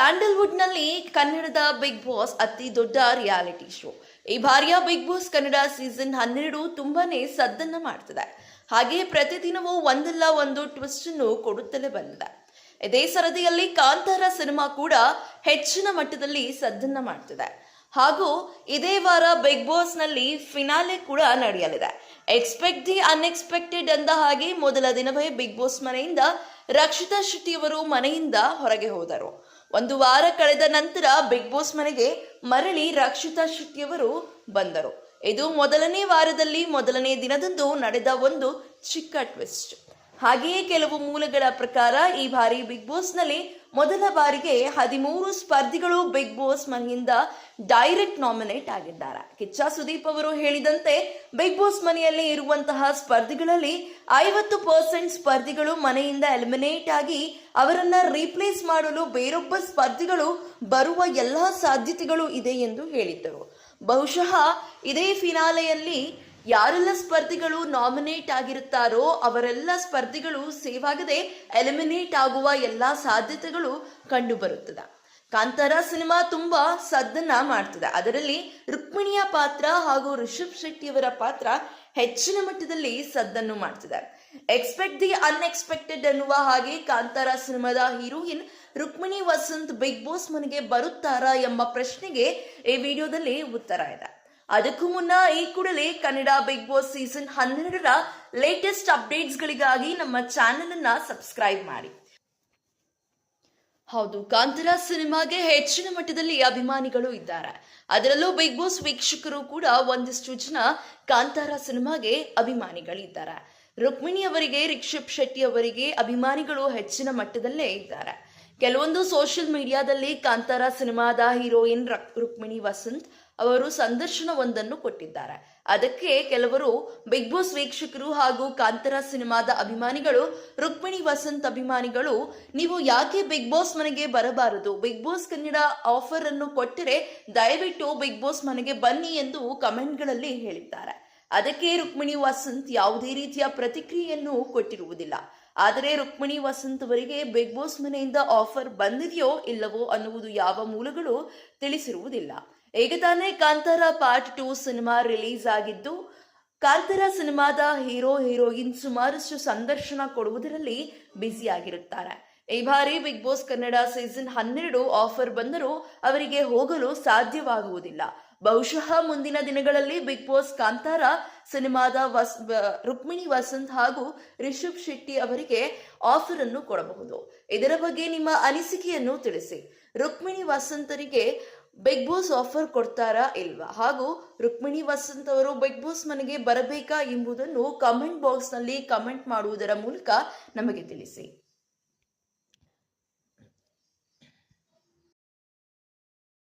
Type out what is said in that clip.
ಸ್ಯಾಂಡಲ್ವುಡ್ನಲ್ಲಿ ಕನ್ನಡದ big boss ಅತಿ ದೊಡ್ಡ ರಿಯಾಲಿಟಿ ಶೋ. ಈ ಬಾರಿಯ ಬಿಗ್ ಬಾಸ್ ಕನ್ನಡ ಸೀಸನ್ ಹನ್ನೆರಡು ತುಂಬಾನೇ ಸದ್ದನ್ನ ಮಾಡ್ತದೆ. ಹಾಗೆ ಪ್ರತಿದಿನವೂ ಒಂದಲ್ಲ ಒಂದು ಟ್ವಿಸ್ಟ್ ಅನ್ನು ಕೊಡುತ್ತಲೇ ಬಂದಿದೆ. ಇದೇ ಸರದಿಯಲ್ಲಿ ಕಾಂತಾರ ಸಿನಿಮಾ ಕೂಡ ಹೆಚ್ಚಿನ ಮಟ್ಟದಲ್ಲಿ ಸದ್ದನ್ನ ಮಾಡ್ತಿದೆ. ಹಾಗೂ ಇದೇ ವಾರ ಬಿಗ್ ಬಾಸ್ನಲ್ಲಿ ಫಿನಾಲೆ ಕೂಡ ನಡೆಯಲಿದೆ. ಎಕ್ಸ್ಪೆಕ್ಟ್ ದಿ ಅನ್ಎಕ್ಸ್ಪೆಕ್ಟೆಡ್ ಅಂದ ಹಾಗೆ ಮೊದಲ ದಿನವೇ ಬಿಗ್ ಬಾಸ್ ಮನೆಯಿಂದ ರಕ್ಷಿತಾ ಶೆಟ್ಟಿಯವರು ಮನೆಯಿಂದ ಹೊರಗೆ ಹೋದರು. ಒಂದು ವಾರ ಕಳೆದ ನಂತರ ಬಿಗ್ ಬಾಸ್ ಮನೆಗೆ ಮರಳಿ ರಕ್ಷಿತಾ ಶೆಟ್ಟಿಯವರು ಬಂದರು. ಇದು ಮೊದಲನೇ ವಾರದಲ್ಲಿ ಮೊದಲನೇ ದಿನದಂದು ನಡೆದ ಒಂದು ಚಿಕ್ಕ ಟ್ವಿಸ್ಟ್. ಹಾಗೆಯೇ ಕೆಲವು ಮೂಲಗಳ ಪ್ರಕಾರ ಈ ಬಾರಿ ಬಿಗ್ ಬಾಸ್ನಲ್ಲಿ ಮೊದಲ ಬಾರಿಗೆ ಹದಿಮೂರು ಸ್ಪರ್ಧಿಗಳು ಬಿಗ್ ಬಾಸ್ ಮನೆಯಿಂದ ಡೈರೆಕ್ಟ್ ನಾಮಿನೇಟ್ ಆಗಿದ್ದಾರೆ. ಕಿಚ್ಚ ಸುದೀಪ್ ಅವರು ಹೇಳಿದಂತೆ, ಬಿಗ್ ಬಾಸ್ ಮನೆಯಲ್ಲಿ ಇರುವಂತಹ ಸ್ಪರ್ಧಿಗಳಲ್ಲಿ ಐವತ್ತು ಪರ್ಸೆಂಟ್ ಸ್ಪರ್ಧಿಗಳು ಮನೆಯಿಂದ ಎಲಿಮಿನೇಟ್ ಆಗಿ ಅವರನ್ನ ರೀಪ್ಲೇಸ್ ಮಾಡಲು ಬೇರೊಬ್ಬ ಸ್ಪರ್ಧಿಗಳು ಬರುವ ಎಲ್ಲಾ ಸಾಧ್ಯತೆಗಳು ಇದೆ ಎಂದು ಹೇಳಿದ್ದರು. ಬಹುಶಃ ಇದೇ ಫಿನಾಲೆಯಲ್ಲಿ ಯಾರೆಲ್ಲ ಸ್ಪರ್ಧಿಗಳು ನಾಮಿನೇಟ್ ಆಗಿರುತ್ತಾರೋ ಅವರೆಲ್ಲ ಸ್ಪರ್ಧಿಗಳು ಸೇವ್ ಆಗದೆ ಎಲಿಮಿನೇಟ್ ಆಗುವ ಎಲ್ಲಾ ಸಾಧ್ಯತೆಗಳು ಕಂಡು ಬರುತ್ತದೆ ಕಾಂತಾರ ಸಿನಿಮಾ ತುಂಬಾ ಸದ್ದನ್ನ ಮಾಡ್ತದೆ. ಅದರಲ್ಲಿ ರುಕ್ಮಿಣಿಯ ಪಾತ್ರ ಹಾಗೂ ರಿಷಬ್ ಶೆಟ್ಟಿಯವರ ಪಾತ್ರ ಹೆಚ್ಚಿನ ಮಟ್ಟದಲ್ಲಿ ಸದ್ದನ್ನು ಮಾಡ್ತಿದೆ. ಎಕ್ಸ್ಪೆಕ್ಟ್ ದಿ ಅನ್ಎಕ್ಸ್ಪೆಕ್ಟೆಡ್ ಅನ್ನುವ ಹಾಗೆ ಕಾಂತಾರ ಸಿನಿಮಾದ heroine Rukmini Vasanth big boss ಮನೆಗೆ ಬರುತ್ತಾರಾ ಎಂಬ ಪ್ರಶ್ನೆಗೆ ಈ ವಿಡಿಯೋದಲ್ಲಿ ಉತ್ತರ ಇದೆ. ಅದಕ್ಕೂ ಮುನ್ನ ಈ ಕೂಡಲೇ ಕನ್ನಡ ಬಿಗ್ ಬಾಸ್ ಸೀಸನ್ ಹನ್ನೆರಡರ ಲೇಟೆಸ್ಟ್ ಅಪ್ಡೇಟ್ಸ್ಗಳಿಗಾಗಿ ನಮ್ಮ ಚಾನೆಲ್ ಅನ್ನ ಸಬ್ಸ್ಕ್ರೈಬ್ ಮಾಡಿ. ಹೌದು ಕಾಂತಾರ ಸಿನಿಮಾಗೆ ಹೆಚ್ಚಿನ ಮಟ್ಟದಲ್ಲಿ ಅಭಿಮಾನಿಗಳು ಇದ್ದಾರೆ. ಅದರಲ್ಲೂ ಬಿಗ್ ಬಾಸ್ ವೀಕ್ಷಕರು ಕೂಡ ಒಂದಿಷ್ಟು ಜನ ಕಾಂತಾರ ಸಿನಿಮಾಗೆ ಅಭಿಮಾನಿಗಳಿದ್ದಾರೆ. ರುಕ್ಮಿಣಿ ಅವರಿಗೆ ರಿಕ್ಷಿಪ್ ಶೆಟ್ಟಿ ಅವರಿಗೆ ಅಭಿಮಾನಿಗಳು ಹೆಚ್ಚಿನ ಮಟ್ಟದಲ್ಲೇ ಇದ್ದಾರೆ. ಕೆಲವೊಂದು ಸೋಷಿಯಲ್ ಮೀಡಿಯಾದಲ್ಲಿ ಕಾಂತಾರ ಸಿನಿಮಾದ ಹೀರೋಯಿನ್ ರಕ್- ರುಕ್ಮಿಣಿ ವಸಂತ್ ಅವರು ಸಂದರ್ಶನವೊಂದನ್ನು ಕೊಟ್ಟಿದ್ದಾರೆ. ಅದಕ್ಕೆ ಕೆಲವರು ಬಿಗ್ ಬಾಸ್ ವೀಕ್ಷಕರು ಹಾಗೂ ಕಾಂತಾರ ಸಿನಿಮಾದ ಅಭಿಮಾನಿಗಳು, ರುಕ್ಮಿಣಿ ವಸಂತ್ ಅಭಿಮಾನಿಗಳು, ನೀವು ಯಾಕೆ ಬಿಗ್ ಬಾಸ್ ಮನೆಗೆ ಬರಬಾರದು? ಬಿಗ್ ಬಾಸ್ ಕನ್ನಡ ಆಫರ್ ಅನ್ನು ಕೊಟ್ಟರೆ ದಯವಿಟ್ಟು ಬಿಗ್ ಬಾಸ್ ಮನೆಗೆ ಬನ್ನಿ ಎಂದು ಕಮೆಂಟ್ಗಳಲ್ಲಿ ಹೇಳಿದ್ದಾರೆ. ಅದಕ್ಕೆ ರುಕ್ಮಿಣಿ ವಸಂತ್ ಯಾವುದೇ ರೀತಿಯ ಪ್ರತಿಕ್ರಿಯೆಯನ್ನು ಕೊಟ್ಟಿರುವುದಿಲ್ಲ. ಆದರೆ ರುಕ್ಮಿಣಿ ವಸಂತ್ ಅವರಿಗೆ ಬಿಗ್ ಬಾಸ್ ಮನೆಯಿಂದ ಆಫರ್ ಬಂದಿದೆಯೋ ಇಲ್ಲವೋ ಅನ್ನುವುದು ಯಾವ ಮೂಲಗಳು ತಿಳಿಸಿರುವುದಿಲ್ಲ. ಈಗ ತಾನೇ Kantara part two cinema release ಆಗಿದ್ದು, ಕಾಂತಾರ ಸಿನಿಮಾದ ಹೀರೋ, ಹೀರೋಯಿನ್ ಸುಮಾರಷ್ಟು ಸಂದರ್ಶನ ಕೊಡುವುದರಲ್ಲಿ ಬ್ಯುಸಿ ಆಗಿರುತ್ತಾರೆ ಈ ಬಾರಿ ಬಿಗ್ ಬಾಸ್ ಕನ್ನಡ ಸೀಸನ್ ಹನ್ನೆರಡು ಆಫರ್ ಬಂದರೂ ಅವರಿಗೆ ಹೋಗಲು ಸಾಧ್ಯವಾಗುವುದಿಲ್ಲ. ಬಹುಶಃ ಮುಂದಿನ ದಿನಗಳಲ್ಲಿ ಬಿಗ್ ಬಾಸ್ ಕಾಂತಾರ ಸಿನಿಮಾದ ವಸ್ ರುಕ್ಮಿಣಿ ವಸಂತ್ ಹಾಗೂ ರಿಷಬ್ ಶೆಟ್ಟಿ ಅವರಿಗೆ ಆಫರ್ ಅನ್ನು ಕೊಡಬಹುದು. ಇದರ ಬಗ್ಗೆ ನಿಮ್ಮ ಅನಿಸಿಕೆಯನ್ನು ತಿಳಿಸಿ. ರುಕ್ಮಿಣಿ ವಸಂತರಿಗೆ ಬಿಗ್ ಬಾಸ್ ಆಫರ್ ಕೊಡ್ತಾರಾ ಇಲ್ವಾ? ಹಾಗೂ ರುಕ್ಮಿಣಿ ವಸಂತ್ ಅವರು ಬಿಗ್ ಬಾಸ್ ಮನೆಗೆ ಬರಬೇಕಾ ಎಂಬುದನ್ನು ಕಮೆಂಟ್ ಬಾಕ್ಸ್ನಲ್ಲಿ ಕಮೆಂಟ್ ಮಾಡುವುದರ ಮೂಲಕ ನಮಗೆ ತಿಳಿಸಿ.